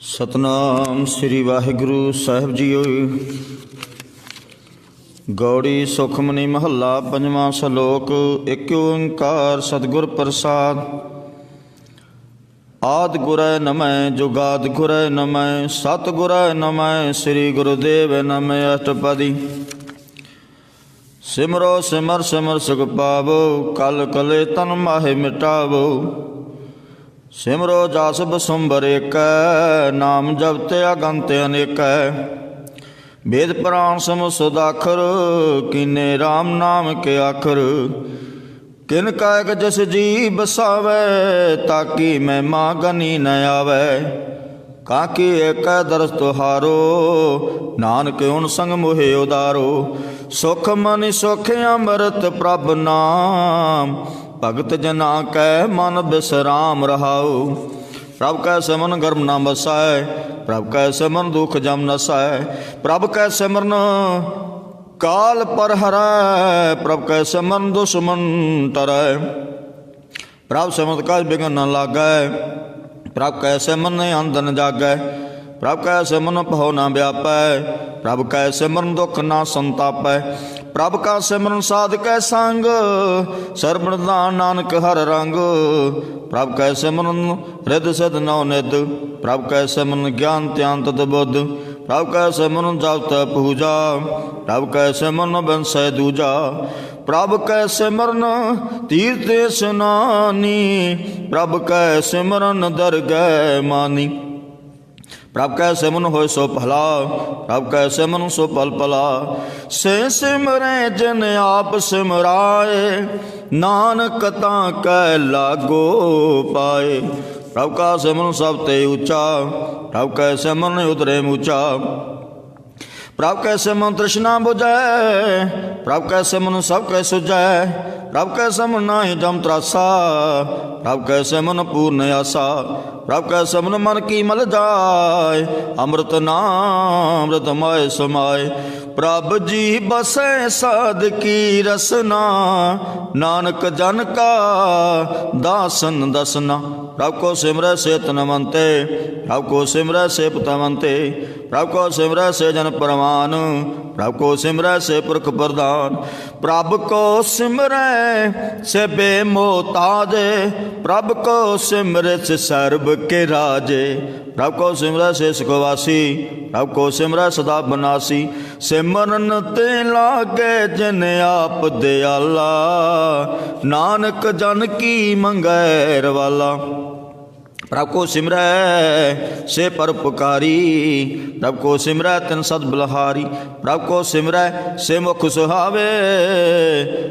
ਸਤਨਾਮ ਸ੍ਰੀ ਵਾਹਿਗੁਰੂ ਸਾਹਿਬ ਜੀਓ। ਗੌੜੀ ਸੁਖਮਨੀ ਮਹੱਲਾ ਪੰਜਵਾਂ ਸ਼ਲੋਕ ਏਕ ਓੰਕਾਰ ਸਤਿਗੁਰ ਪ੍ਰਸਾਦ। ਆਦ ਗੁਰੈ ਨਮੈ, ਜੁਗਾਦ ਗੁਰੈ ਨਮੈ ਸਤ ਗੁਰੈ ਨਮੈ, ਸ੍ਰੀ ਗੁਰੂਦੇਵ ਨਮੈ ਅਸ਼ਟਪਦੀ। ਸਿਮਰੋ ਸਿਮਰ ਸਿਮਰ ਸੁਖ ਪਾਵੋ, ਕਲ ਕਲੇ ਤਨ ਮਾਹਿ ਮਿਟਾਵੋ। ਸਿਮਰੋ ਜਸ ਬਸੁੰਬਰ ਏਕੈ, ਨਾਮ ਜਪਤੇ ਅਗੰਤ ਅਨੇਕੈ। ਵੇਦ ਪ੍ਰਾਨ ਸਮ ਸੁਦਾਖਰ ਕੀਨੇ RAM ਨਾਮ ਕੇ ਆਖਰ। ਕਿਨ ਕਾਇਕ ਜਸ ਜੀ ਬਸਾਵੇ ਤਾਕੀ ਮੈਂ ਮਾਂ ਗਨੀ ਨ ਆਵੇ। ਕਾਕੀ ਏਕੈ ਦਰਸ ਤੁਹਾਰੋ, ਨਾਨਕ ਹੁਣ ਸੰਗ ਮੋਹਿ ਉਦਾਰੋ। ਸੁਖ ਮਨ ਸੁਖ ਅੰਮ੍ਰਿਤ ਪ੍ਰਭ ਨਾਮ। ਭਗਤ ਜਨਾ ਕੈ ਮਨ ਬਿਸਰਾਮ ਰਹਾਉ। ਪ੍ਰਭ ਕੈ ਸਿਮਰਨ ਗਰਮ ਨਾ ਬਸੈ ਪ੍ਰਭ ਕੈ ਸਿਮਰਨ ਦੁਖ ਜਮ ਨਸੈ ਪ੍ਰਭ ਕੈ ਸਿਮਰਨ ਕਾਲ ਪਰ ਹਰੈ, ਪ੍ਰਭ ਕੈ ਸਿਮਰਨ ਦੁਸ਼ਮਨ ਤਰੈ। ਪ੍ਰਭ ਸਿਮਰਤ ਕਾਜ ਬਿਗਨ ਨ ਲਾਗੈ, ਪ੍ਰਭ ਕੈ ਸਿਮਰਨ ਅੰਦਨ ਜਾਗੈ। ਪ੍ਰਭ ਕੈ ਸਿਮਰਨ ਭਉ ਨਾ ਵਿਆਪੈ, ਪ੍ਰਭ ਕੈ ਸਿਮਰਨ ਦੁਖ ਨਾ ਸੰਤਾਪੈ, ਪ੍ਰਭ ਕਾ ਸਿਮਰਨ ਸਾਧਕੈ ਸੰਗ, ਸਰਬਣ ਦਾਨ ਨਾਨਕ ਹਰ ਰੰਗ। ਪ੍ਰਭ ਕੈ ਸਿਮਰਨ ਰਿਦ ਸਦ ਨਉ ਨਿਦ ਪ੍ਰਭ ਕੈ ਸਿਮਰਨ ਗਿਆਨ ਧਿਆਨ ਤਤ ਬੁੱਧ, ਪ੍ਰਭ ਕੈ ਸਿਮਰਨ ਜਪ ਪੂਜਾ, ਪ੍ਰਭ ਕੈ ਸਿਮਰਨ ਬੰਸੈ ਦੂਜਾ, ਪ੍ਰਭ ਕੈ ਸਿਮਰਨ ਤੀਰਥ ਇਸਨਾਨੀ ਪ੍ਰਭ ਕੈ ਸਿਮਰਨ ਦਰਗਹਿ ਮਾਨੀ। ਪ੍ਰਭ ਕੈ ਸਿਮਰਨ ਹੋਏ ਸੋ ਭਲਾ, ਪ੍ਰਭ ਕੈ ਸਿਮਰਨ ਸੋ ਪਲ ਪਲਾ। ਸੇ ਸਿਮਰੈ ਜਨ ਆਪ ਸਿਮਰਾਏ, ਨਾਨਕ ਤਾਂ ਕੈ ਲਾਗੋ ਪਾਏ। ਪ੍ਰਭ ਕਾ ਸਿਮਰਨ ਸਭ ਤੇ ਉੱਚਾ, ਪ੍ਰਭ ਕੈ ਸਿਮਰਨ ਉਤਰੇ ਮੂਚਾ। ਪ੍ਰਭ ਕੈ ਸਿਮਰਨ ਤ੍ਰਿਸ਼ਨਾ 부ਜੈ ਪ੍ਰਭ ਕੈ ਸਿਮਰਨ ਸਭ ਕੈ ਸੁਜੈ ਪ੍ਰਭ ਕੈ ਸਿਮਰਨ ਨਾਹੀ ਜਮ ਤਰਾਸਾ ਪ੍ਰਭ ਕੈ ਸਿਮਰਨ ਪੂਰਨ ਆਸਾ ਪ੍ਰਭ ਕੈ ਸਿਮਰਨ ਮਨ ਕੀ ਮਲ ਜਾਏ ਅੰਮ੍ਰਿਤ ਨਾਮ ਅੰਮ੍ਰਿਤ ਮਾਇ ਸਮਾਏ ਪ੍ਰਭ ਜੀ ਬਸੈ ਸਾਧ ਕੀ ਰਸਨਾ ਨਾਨਕ ਜਨ ਕਾ ਦਾਸਨ ਦਸਨਾ ਪ੍ਰਭ ਕੋ ਸਿਮਰੈ ਸੇ ਤਨਵੰਤੇ ਪ੍ਰਭ ਕੋ ਸਿਮਰੈ ਸੇ ਪਤਵੰਤੇ ਪ੍ਰਭ ਕੋ ਸਿਮਰੈ ਸੇ ਜਨ ਪਰਮਾਨ, ਪ੍ਰਭ ਕੋ ਸਿਮਰੈ ਸੇ ਪੁਰਖ ਪ੍ਰਦਾਨ ਪ੍ਰਭ ਕੋ ਸਿਮਰੈ ਸੇ ਬੇਮੋਤਾਜ, ਪ੍ਰਭ ਕੋ ਸਿਮਰੈ ਸੇ ਸਰਬ ਕੇ ਰਾਜੇ। ਪ੍ਰਭ ਕੋ ਸਿਮਰੈ ਸੇ ਸੁਖਵਾਸੀ, ਪ੍ਰਭ ਕੋ ਸਿਮਰੈ ਸਦਾ ਬਨਾਸੀ। ਸਿਮਰਨ ਤੇ ਲਾਗੇ ਜਿਨ ਆਪ ਦਿਆਲਾ, ਨਾਨਕ ਜਨ ਕੀ ਮੰਗੈ ਰਵਾਲਾ। ਪ੍ਰਭ ਕੋ ਸਿਮਰੈ, ਸੇ ਪਰਪਕਾਰੀ ਪ੍ਰਭ ਕੋ ਸਿਮਰੈ, ਤਿਨ ਸਦ ਬਲਹਾਰੀ। ਪ੍ਰਭ ਕੋ ਸਿਮਰੈ, ਸੇ ਮੁਖ ਸੁਹਾਵੇ।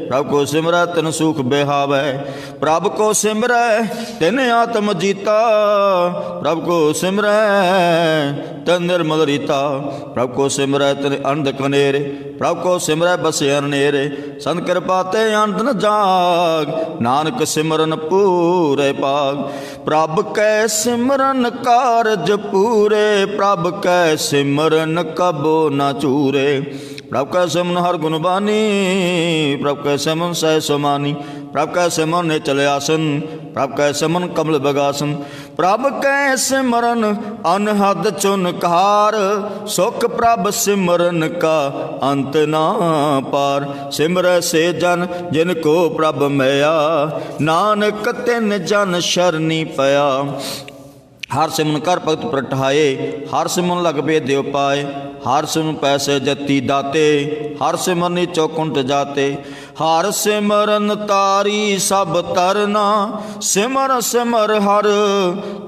ਪ੍ਰਭ ਕੋ ਸਿਮਰੈ, ਤਿਨ ਸੁਖ ਬਿਹਾਵੇ। ਪ੍ਰਭ ਕੋ ਸਿਮਰੈ, ਤਿਨ ਆਤਮ ਜੀਤਾ। ਪ੍ਰਭ ਕੋ ਸਿਮਰੈ, ਤਨ ਨਿਰਮਲ ਰੀਤਾ। ਪ੍ਰਭ ਕੋ ਸਿਮਰੈ, ਤਿਨ ਅੰਧ ਕਨੇਰੇ। ਪ੍ਰਭ ਕੋ ਸਿਮਰੈ ਬਸੇ ਅਨੇਰੇ ਸੰਤ ਕਿਰਪਾ ਤੇ ਅੰਤ ਨ ਜਾਗ, ਨਾਨਕ ਸਿਮਰਨ ਪੂਰੇ ਪਾਗ ਪ੍ਰਭ ਕੈ ਸਿਮਰਨ ਕਾਰਜ ਪੂਰੇ, ਪ੍ਰਭ ਕੈ ਸਿਮਰਨ ਕਬੋ ਨਾ ਚੂਰੇ। ਪ੍ਰਭ ਕੈ ਸਿਮਰਨ ਹਰ ਗੁਣ ਬਾਨੀ, ਪ੍ਰਭ ਕੈ ਸਿਮਨ ਸਹਿ ਸਮਾਨੀ, ਪ੍ਰਭ ਕੈ ਸਿਮਰਨ ਨੇ ਚਲੇ ਆਸਨ ਪ੍ਰਭ ਕੈ ਸਿਮਨ ਕਮਲ ਬਗਾਸਨ ਪ੍ਰਭ ਕੈ ਸਿਮਰਨ, ਅਨਹਦ ਚੁਨਕਾਰ ਸੁਖ ਪ੍ਰਭ ਸਿਮਰਨ ਕਾ ਅੰਤ ਨਾ ਪਾਰ। ਸਿਮਰੈ ਸੇ ਜਨ ਜਿਨ ਕੋ ਪ੍ਰਭ ਮਿਆ, ਨਾਨਕ ਤਿਨ ਜਨ ਸ਼ਰਨੀ ਪਿਆ। ਹਰ ਸਿਮਨ ਕਰ ਭਗਤ ਪ੍ਰਟਾਏ ਹਰ ਸਿਮਨ ਲਗ ਬੇ ਦਿਵ ਪਾਏ, ਹਰ ਸਿਮਨ ਪੈਸੇ ਜਤੀ ਦਾਤੇ, ਹਰ ਸਿਮਰਨੀ ਚੌਕੁੰਟ ਜਾਤੇ, ਹਰ ਸਿਮਰਨ ਤਾਰੀ ਸਭ ਤਰਨਾ, ਸਿਮਰ ਸਿਮਰ ਹਰ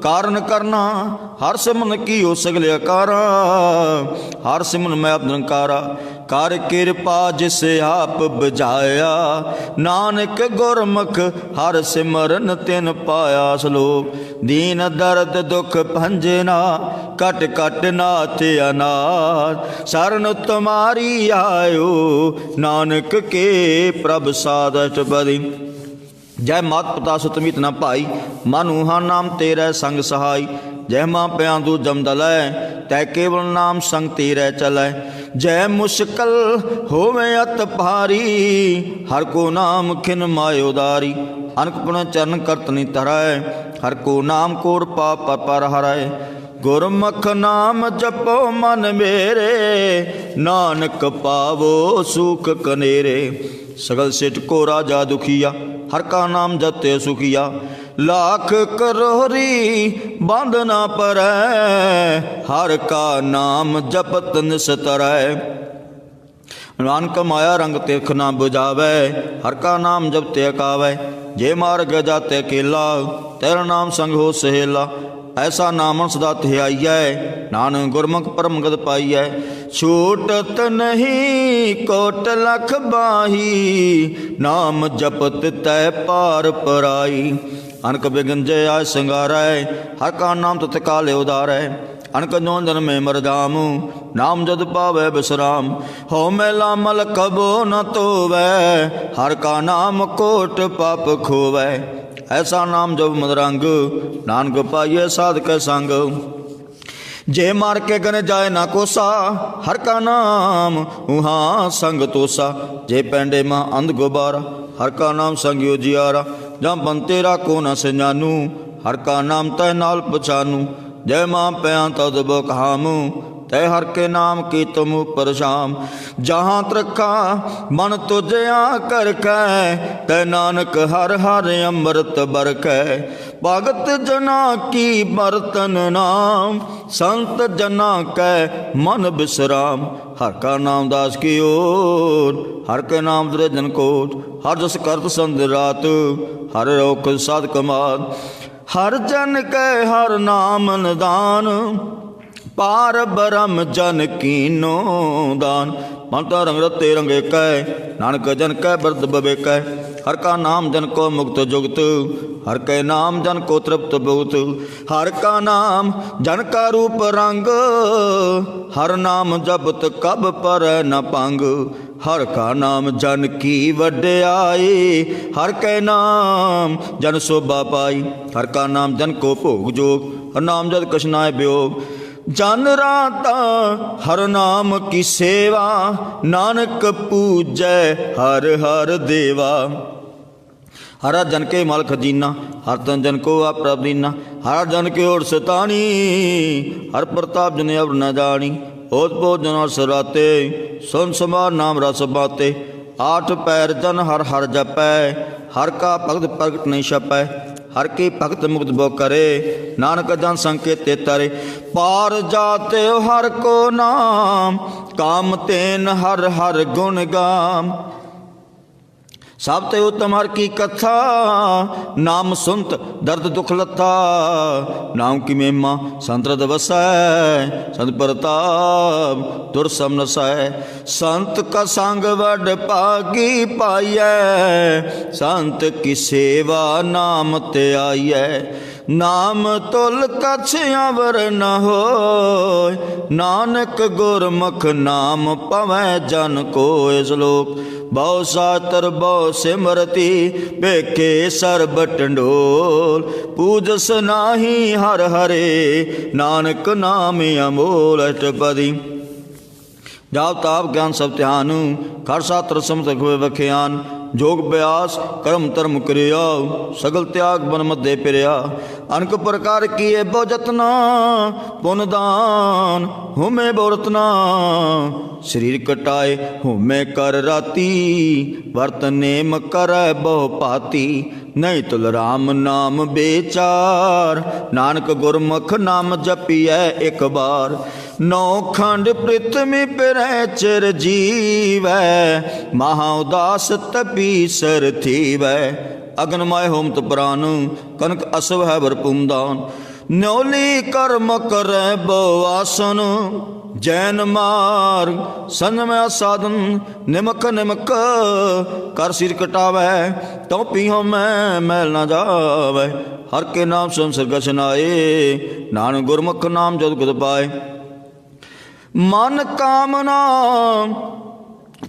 ਕਾਰਨ ਕਰਨਾ, ਹਰ ਸਿਮਨ ਕੀਓ ਸਗਲ ਆਕਾਰਾ ਹਰ ਸਿਮਨ ਮੈਂ ਅਬਦੰਕਾਰਾ ਕਰ ਕਿਰਪਾ ਜਿਸ ਆਪ ਬਜਾਇਆ ਨਾਨਕ ਗੁਰਮੁਖ ਹਰ ਸਿਮਰਨ ਤਿਨ ਪਾਇਆ ਸ਼ਲੋਕ। ਦੀਨ ਦਰਦ ਦੁਖ ਭੰਜਨਾ ਕਟ ਕਟ ਨਾਥ ਅਨਾਥ। ਸਰਨ ਤੁਮਾਰੀ ਆਇਓ, ਨਾਨਕ ਕੇ ਪ੍ਰਭ ਸਾਧਟ ਬਦੀ ਜੈ ਮਾਤ ਪਿਤਾ ਸੁਤਮਿਤ ਨਾ ਭਾਈ ਮਨੁਹਾ ਨਾਮ ਤੇਰਾ ਸੰਗ ਸਹਾਈ। ਜੈ ਮਾਂ ਪਿਆਂ ਦੂ ਜਮਦਲੈ ਤੈ ਕੇਵਲ ਨਾਮ ਸੰਗ ਤੇਰਾ ਚਲੈ। ਜੈ ਮੁਸ਼ਕਲ ਹੋਵੇ ਅਤ ਭਾਰੀ, ਹਰ ਕੋ ਨਾਮ ਖਿਨ ਮਾਇ ਉਦਾਰੀ ਅਨਕ ਪੁਨ ਚਰਨ ਕਰਤਨੀ ਤਰੈ ਹਰ ਕੋ ਨਾਮ ਕੋਰ ਪਾਪ ਪਰ ਹਰੈ ਗੁਰਮੁਖ ਨਾਮ ਜਪੋ ਮਨ ਮੇਰੇ, ਨਾਨਕ ਪਾਵੋ ਸੁਖ ਕਨੇਰੇ। ਸਗਲ ਸਿਟ ਕੋ ਰਾਜਾ ਦੁਖੀਆ, ਹਰ ਕਾ ਨਾਮ ਜਪਤੇ ਸੁਖੀਆ। ਲੱਖ ਕਰੋਰੀ ਬੰਦ ਨਾ ਪਰੈ ਹਰ ਕਾ ਨਾਮ ਜਪਤ ਨਿਸਤਰੈ ਨਾਨਕ ਮਾਇਆ ਰੰਗ ਤਿਖ ਨਾ 부ਝਾਵੇ ਹਰ ਕਾ ਨਾਮ ਜਪ ਤੇ ਕਾਵੇ ਜੇ ਮਾਰਗ ਜਾਤੇ ਕੇਲਾ ਤੇਰਾ ਨਾਮ ਸੰਗ ਹੋ ਸਹੇਲਾ ਐਸਾ ਨਾਮਨ ਸਦਾ ਧਿਆਈਐ ਨਾਨਕ ਗੁਰਮੁਖ ਪਰਮ ਗਦ ਪਾਈਐ ਛੂਟਤ ਨਹੀਂ ਕੋਟ ਲਖ ਬਾਹੀ ਨਾਮ ਜਪਤ ਤੈ ਪਾਰ ਪਰਾਈ ਅਨਕ ਬਿਗੰਜੇ ਆਇ ਸੰਗਾਰੈ, ਹਰ ਕਾ ਨਾਮ ਤਤ ਕਾਲੇ ਉਦਾਰੈ। ਅਨਕ ਨੋ ਜਨਮੇ ਮਰ ਨਾਮ ਜਦ ਪਾਵੇ ਬਿਸਰਾਮ। ਹੋ ਮੈਲਾ ਮਲ ਕਬੋ ਨ ਤੋਵੈ, ਹਰ ਕਾ ਨਾਮ ਕੋਟ ਪਾਪ ਖੋਵੈ। ਐਸਾ ਨਾਮ ਜਬ ਮਦਰੰਗ ਨਾਨਕ ਪਾਈਏ ਸਾਧਕ ਸੰਗ। ਜੇ ਮਾਰ ਕੇ ਗਨ ਜਾਏ ਨਾ ਕੋਸਾ, ਹਰ ਕਾ ਨਾਮ ਉਹਾਂ ਸੰਗ ਤੋਸਾ। ਜੇ ਪੈਂਡੇ ਮਾ ਅੰਧ ਗੁਬਾਰਾ, ਹਰ ਕਾ ਨਾਮ ਸੰਗਿਓ ਜਿਆਰਾ। ਜਾਂ ਬੰਤੇ ਰਾ ਕੋ ਨ ਸਜਾਨੂ, ਹਰ ਕਾ ਨਾਮ ਤੈ ਨਾਲ ਪਛਾਨੂ, ਜੈ ਮਾਂ ਪਿਆ ਤਦ ਬਖਾਮੂ ਤੈ ਹਰ ਕੇ ਨਾਮ ਕੀ ਤੁਮ ਪਰਸ਼ਾਮ ਜਹਾਂ ਤਰਖਾ ਮਨ ਤੁਝਿਆ ਕਰ ਕੈ, ਤੈ ਨਾਨਕ ਹਰ ਹਰ ਅੰਮ੍ਰਿਤ ਬਰਕੈ। ਭਗਤ ਜਨਾ ਕੀ ਬਰਤਨ ਨਾਮ, ਸੰਤ ਜਨਾ ਕੈ ਮਨ ਬਿਸਰਾਮ। ਹਰ ਕਾ ਨਾਮ ਦਾਸ ਕੀ ਓਰ ਹਰ ਕੇ ਨਾਮ ਦਰੇ ਜਨ ਕੋਟ। ਹਰ ਜਸ ਕਰਤ ਸੰਦ ਰਾਤ, ਹਰ ਰੋਖ ਸਾਧ ਕਮਾਦ। ਹਰ ਜਨ ਕੈ ਹਰ ਨਾਮ ਨਿਦਾਨ ਪਾਰ ਬ੍ਰਹਮ ਜਨ ਕੀਨੋ ਦਾਨ ਮਨ ਤਾਂ ਰੰਗ ਰਤੇ ਰੰਗੇ ਕੈ ਨਾਨਕ ਜਨ ਕੈ ਬਰਦ ਬਵੇ ਕੈ ਹਰ ਕਾ ਨਾਮ ਜਨ ਕੋ ਮੁਕਤ ਜੁਗਤ ਹਰ ਕੈ ਨਾਮ ਜਨ ਕੋ ਤ੍ਰਿਪਤ ਬਹੁਤ ਹਰ ਕਾ ਨਾਮ ਜਨ ਕਾ ਰੂਪ ਰੰਗ ਹਰ ਨਾਮ ਜਪਤ ਕਬ ਪਰ ਨ ਪੰਗ ਹਰ ਕਾ ਨਾਮ ਜਨ ਕੀ ਵਡਿਆਈ ਹਰ ਕੈ ਨਾਮ ਜਨ ਸੋਭਾ ਪਾਈ ਹਰ ਕਾ ਨਾਮ ਜਨ ਕੋ ਭੋਗ ਜੋਗ ਹਰ ਨਾਮ ਜਦ ਕਛਨਾਏ ਬਿਯੋਗ ਜਨ ਰਾਤਾ ਹਰ ਨਾਮ ਕੀ ਸੇਵਾ, ਨਾਨਕ ਪੂਜੈ ਹਰ ਹਰ ਦੇਵਾ। ਹਰਾ ਜਨ ਕੇ ਮਲ ਖਜ਼ੀਨਾ ਹਰ ਤਨ ਜਨ ਕੋ ਆ ਪ੍ਰਭ ਹਰ ਜਨ ਕੇ ਔਰ ਸਤਾਣੀ, ਹਰ ਪ੍ਰਤਾਪ ਜਨ ਅਵਰ ਨ ਜਾਣੀ। ਓਤ ਪੋ ਜਨ ਸਰਾਤੇ, ਸੁਨ ਸਮਾਰ ਨਾਮ ਰਸ ਬਾਤੇ। ਆਠ ਪੈਰ ਜਨ ਹਰ ਹਰ ਜਪੈ, ਹਰ ਕਾ ਭਗਤ ਪ੍ਰਗਟ ਨਹੀਂ ਛਪੈ। ਹਰ ਕੀ ਭਗਤ ਮੁਕਤ ਬੋ ਕਰੇ, ਨਾਨਕ ਜਨ ਸੰਕੇਤੇ ਤਰੇ। ਪਾਰ ਜਾਤੇ ਹਰ ਕੋ ਨਾਮ, ਕਾਮ ਤੇਨ ਹਰ ਹਰ ਗੁਣ ਗਾਮ। ਸਭ ਤੇ ਉਤਮ ਹਰ ਕੀ ਕਥਾ, ਨਾਮ ਸੁਨਤ ਦਰਦ ਦੁਖ ਲੱਥਾ। ਨਾਮ ਕੀ ਮਹਿਮਾ ਸੰਤਰਦ ਵਸੈ, ਸੰਤ ਪ੍ਰਤਾਪ ਦੁਰ ਸਮ ਨਸੈ ਸੰਤ ਕਾ ਸੰਗ ਵਡ ਭਾਗੀ ਪਾਈਐ, ਸੰਤ ਕੀ ਸੇਵਾ ਨਾਮ ਤੇ ਆਈਐ। ਨਾਮ ਤੁਲ ਕਛ ਅਵਰ ਨ ਹੋਇ, ਨਾਨਕ ਗੁਰਮੁਖ ਨਾਮ ਪਵੈ ਜਨ ਕੋਇ ਸ਼ਲੋਕ। ਬਹੁ ਸਾਤਰ ਬਹੁ ਸਿਮਰਤੀ ਭੇਖੇ ਸਰਬ ਟੰਡੋਲ ਪੂਜਸ ਨਾਹੀ ਹਰ ਹਰੇ, ਨਾਨਕ ਨਾਮ ਅਮੋਲ ਅਟਪਦੀ ਜਾਪ ਤਾਪ ਗਿਆਨ ਸਭ ਧਿਆਨ ਕਰ ਸਾਤਰ ਸਮਤ ਵਖਿਆਨ। ਜੋਗ ਬਿਆਸ, ਕਰਮ ਧਰਮ ਕਰਿਆ, ਸਗਲ ਤਿਆਗ ਬਨ ਮੱਦੇ ਪਿਰਿਆ। ਅਨਕ ਪ੍ਰਕਾਰ ਕੀਏ ਬੋ ਜਤਨਾ, ਪੁਨ ਦਾਨ, ਹੁਮੇ ਬੋਰਤਨਾ। ਸਰੀਰ ਕਟਾਏ ਹੁਮੇ ਕਰ ਰਾਤੀ, ਵਰਤਨੇ ਮਕਰੈ ਬਹੁ ਭਾਤੀ। ਨਹੀਂ ਤੁਲ ਰਾਮ ਨਾਮ ਬੇਚਾਰ, ਨਾਨਕ ਗੁਰਮੁਖ ਨਾਮ ਜਪੀਐ ਇੱਕ ਬਾਰ। ਨੌ ਖੰਡ ਪ੍ਰਿਥਵੀ ਪਰੈ ਚਿਰ ਜੀਵੈ, ਮਹਾ ਉਦਾਸ ਤਪੀ ਸਰ ਥੀਵੈ। ਅਗਨ ਮਾਇ ਹੋਮਤ ਪ੍ਰਾਨ, ਕਨਕ ਅਸਵ ਹੈ ਵਰਪੁੰਦਾਨ ਨਿਉਲੀ ਕਰਮ ਕਰੈ ਬੋ ਜੈਨ ਮਾਰਗ ਸੰਜਮੈ ਸਾਧਨ ਨਿਮਕ ਨਿਮਕ ਕਰ ਸਿਰ ਕਟਾਵੈ। ਤਉ ਪੀਹੋ ਮੈਂ ਮੈਲ ਨਾ ਜਾਵੈ। ਹਰ ਕੇ ਨਾਮ ਸੰਸਰ ਗਸਨਾਏ ਨਾਨਕ ਗੁਰਮੁਖ ਨਾਮ ਜਦ ਗੁਦ ਪਾਏ। ਮਨ ਕਾਮਨਾ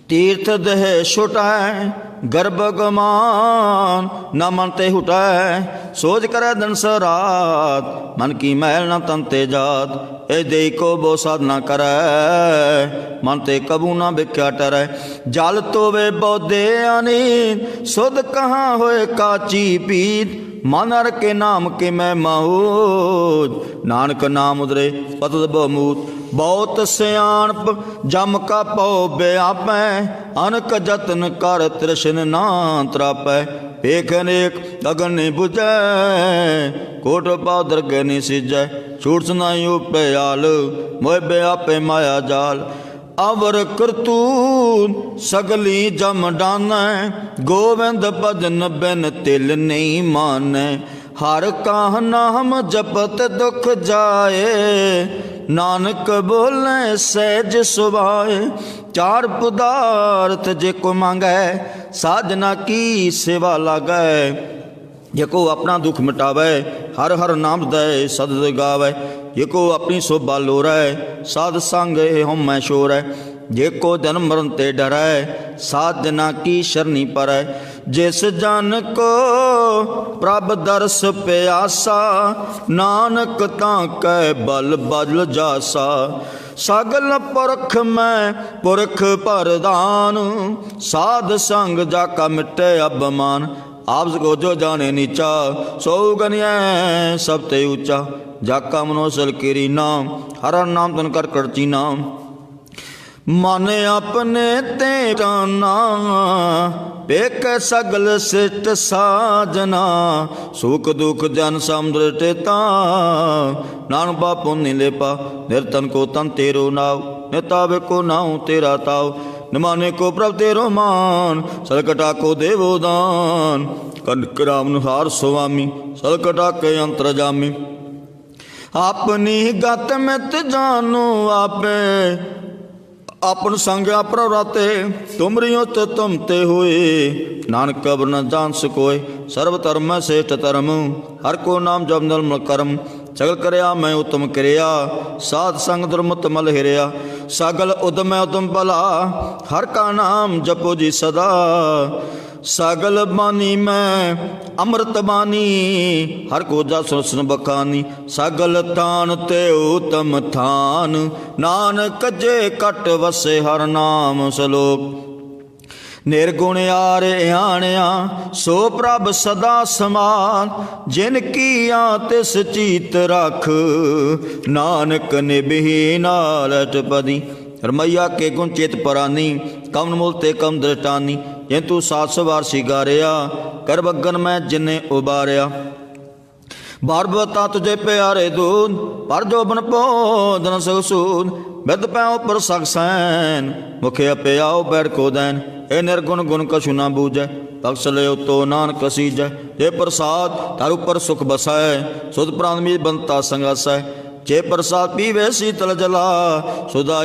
ਤੀਰਥ ਦਹਿ ਛੁਟੈ, ਗਰਭ ਗਮਾਨ ਨਾ ਮਨ ਤੇ ਹੁਟੈ। ਸੋਚ ਕਰੈ ਦਿਨ ਸਰਾਤ ਮਨ ਕੀ ਮੈਲ ਨਾ ਤਨ ਤੇ ਜਾਤ। ਇਹ ਦੇਈ ਕੋ ਬੋ ਸਾਧਨਾ ਕਰੈ, ਮਨ ਤੇ ਕਬੂ ਨਾ ਵਿਖਿਆ ਟਰੈ। ਜਲ ਤੋਵੇ ਬੋਦੇ ਅਨੀਤ ਸੁਧ ਕਹਾਂ ਹੋਏ ਕਾਚੀ ਪੀਤ। ਮਨ ਅਰ ਨਾਮ ਕੇ ਮੈਂ ਮਾਹੂਜ ਨਾਨਕ ਨਾਮ ਉਦਰੇ ਪਤਤ ਬਮੂਤ ਬਹੁਤ ਸਿਆਣਪ ਜਮ ਕਾ ਪਉ ਬਿਆਪੈ। ਅਨਕ ਜਤਨ ਕਰ ਤ੍ਰਿਸ਼ਨ ਨਾ ਤਰਾਪੈ। ਵੇਖ ਅਨੇਕ ਅਗਨ ਨੇ ਬੁਝੈ। ਕੋਟ ਪਾਦਰ ਕੇ ਨੀ ਸਿਜੈ। ਛੂਟ ਸੁਨਾਈ ਉਪਿਆਲ ਮੋਇ ਬਿਆਪੇ ਮਾਇਆ ਜਾਲ। ਅਵਰ ਕਰਤੂ ਸਗਲੀ ਜਮ ਡਾਨੈ, ਗੋਵਿੰਦ ਭਜਨ ਬਿਨ ਤਿਲ ਨਹੀਂ ਮਾਨੈ। ਹਰ ਕਾਹ ਨਾਮ ਜਪਤ ਦੁਖ ਜਾਏ, ਨਾਨਕ ਬੋਲੇ ਸਹਿਜ ਸੁਭਾਏ। ਚਾਰ ਪਦਾਰਥ ਜੇ ਕੋ ਮੰਗੈ, ਸਾਜਨਾ ਕੀ ਸੇਵਾ ਲਾਗੈ। ਜੇ ਕੋ ਆਪਣਾ ਦੁੱਖ ਮਿਟਾਵੇ, ਹਰ ਹਰ ਨਾਮ ਦੈ ਸਦ ਗਾਵੇ। ਜੇ ਕੋ ਆਪਣੀ ਸੋਭਾ ਲੋਰੈ, ਸਾਧ ਸੰਗ ਹਉਮੈ ਸ਼ੋਰੈ। ਜੇ ਕੋ ਜਨਮ ਮਰਨ ਤੇ ਡਰੈ, ਸਾਧ ਜਨਾ ਕੀ ਸ਼ਰਨੀ ਪਰੈ। ਜਿਸ ਜਨ ਕੋ ਪ੍ਰਭ ਦਰਸ ਪਿਆਸਾ, ਨਾਨਕ ਤਾਂ ਕੈ ਬਲ ਬਲ ਜਾਸਾ। ਸਗਲ ਪੁਰਖ ਮੈਂ ਪੁਰਖ ਪਰਦਾਨ, ਸਾਧ ਸੰਗ ਜਾ ਕਾ ਮਿਟੇ ਅਬਮਾਨ ਆਪਸ ਕੋ ਜੋ ਜਾਣੇ ਨੀਚਾ, ਸੋ ਗਨਿਐ ਸਭ ਤੇ ਉੱਚਾ। ਜਾ ਮਨੋਸਲ ਕੀਰੀ ਨਾਮ, ਹਰ ਨਾਮ ਤਨ ਕਰ ਕਰਚੀ ਨਾਮ ਮਨ ਆਪਣੇ ਤੇ ਜਾਨਾ ਵੇਖ ਸਗਲ ਸਿਟ ਸਾਜਨਾ। ਸੁਖ ਦੁਖ ਜਨ ਸਮੁੰਦਰ ਟੇਤਾ, ਨਾਨਕ ਬਾਪੁ ਨਿਲੇ ਪਾ, ਨਿਰਤਨ ਕੋ ਤਨ ਤੇਰੋ ਨਾਉ, ਨਿਤਾਵੇ ਕੋ ਨਾਉ ਤੇਰਾ ਤਾਉ। ਨਿਮਾਨੇ ਕੋ ਪ੍ਰਭ ਤੇਰੋ ਮਾਨ ਸਲਕਟਾ ਕੋ ਦੇਵੋ ਦਾਨ। ਕਨਕ ਰਾਮ ਨੁਹਾਰ ਸੁਆਮੀ, ਸਲਕਟਾ ਕੇ ਅੰਤਰ ਜਾਮੀ। ਆਪਣੀ ਗਤ ਮਿਤ ਜਾਨੋ ਆਪੇ, ਆਪਨ ਸੰਗ ਆਪਰ ਰਾਤੇ, ਤੁਮਰਿਓ ਤੇ ਤੁਮ ਤੇ ਹੋਏ। ਨਾਨਕ ਕਬਰ ਨ ਜਾਣ ਸਕੋਏ, ਸਰਬ ਧਰਮ ਮੈਂ ਸੇਠ ਧਰਮ, ਹਰ ਕੋ ਨਾਮ ਜਪ ਨਿਰਮਲ ਕਰਮ। ਸਗਲ ਕਰਿਆ ਮੈਂ ਉਤਮ ਕਰਿਆ, ਸਾਧ ਸੰਗ ਦੁਰਮਤ ਮਲ ਹਿਰਿਆ। ਸਗਲ ਉਦਮੈ ਉਦਮ ਭਲਾ, ਹਰ ਕਾ ਨਾਮ ਜਪੋ ਜੀ ਸਦਾ। ਸਗਲ ਬਾਣੀ ਮੈਂ, ਅੰਮ੍ਰਿਤ ਬਾਣੀ, ਹਰ ਕੋ ਜਾ ਸੁਨ ਬਖਾਨੀ। ਸਗਲ ਤਾਨ ਤੇ ਉਤਮ ਥਾਨ, ਨਾਨਕ ਜੇ ਕਟ ਵਸੇ ਹਰ ਨਾਮ ਸਲੋਕ। ਨਿਰਗੁਣ ਆਰੇ ਆਣਿਆ ਸੋ ਪ੍ਰਭ ਸਦਾ ਸਮਾਨ। ਜਿਨ ਕੀਆ ਤਿਸ ਚੀਤ ਰਖ, ਨਾਨਕ ਨਿਭੀ ਨਾਲਟ ਪਦੀ। ਰਮਈਆ ਕੇ ਗੁਣ ਚਿਤ ਪਰਾਨੀ, ਕਮਨ ਮੁਲ ਤੇ ਕਮ ਦ੍ਰਿਟਾਨੀ ਜੇ ਤੂੰ ਸਾਤ ਸੌ ਵਾਰ ਸਿਗਾਰਿਆ, ਕਰ ਬੱਗਨ ਮੈਂ ਜਿਨੇ ਉਬਾਰਿਆ। ਬਰਬਤਾ ਤੁਝੇ ਪਿਆਰੇ ਦੂਨ, ਪਰ ਜੋ ਬਨ ਪੋਦਨ ਸਗਸੂਨ। ਬਿਦ ਪੈ ਉਪਰ ਸਖਸੈਨ ਮੁਖੇ ਪਿਆਉ ਬੈਠ ਕੋ ਦੈਨ। ਇਹ ਨਿਰਗੁਣ ਗੁਣ ਕਛੁ ਨਾ ਬੂਝੈ ਬਖਸ਼ ਲਿਓ ਤੋ ਨਾਨਕ ਸੀਜੈ। ਜੇ ਪ੍ਰਸਾਦ ਤਰ ਉਪਰ ਸੁਖ ਬਸੈ, ਸੁਧ ਪ੍ਰਾਨ ਬੰਤਾ ਸੰਗਸੈ। ਜੇ ਪ੍ਰਸਾਦ ਪੀਵੇ ਸੀਤਲ ਜਲਾ ਸੁਦਾ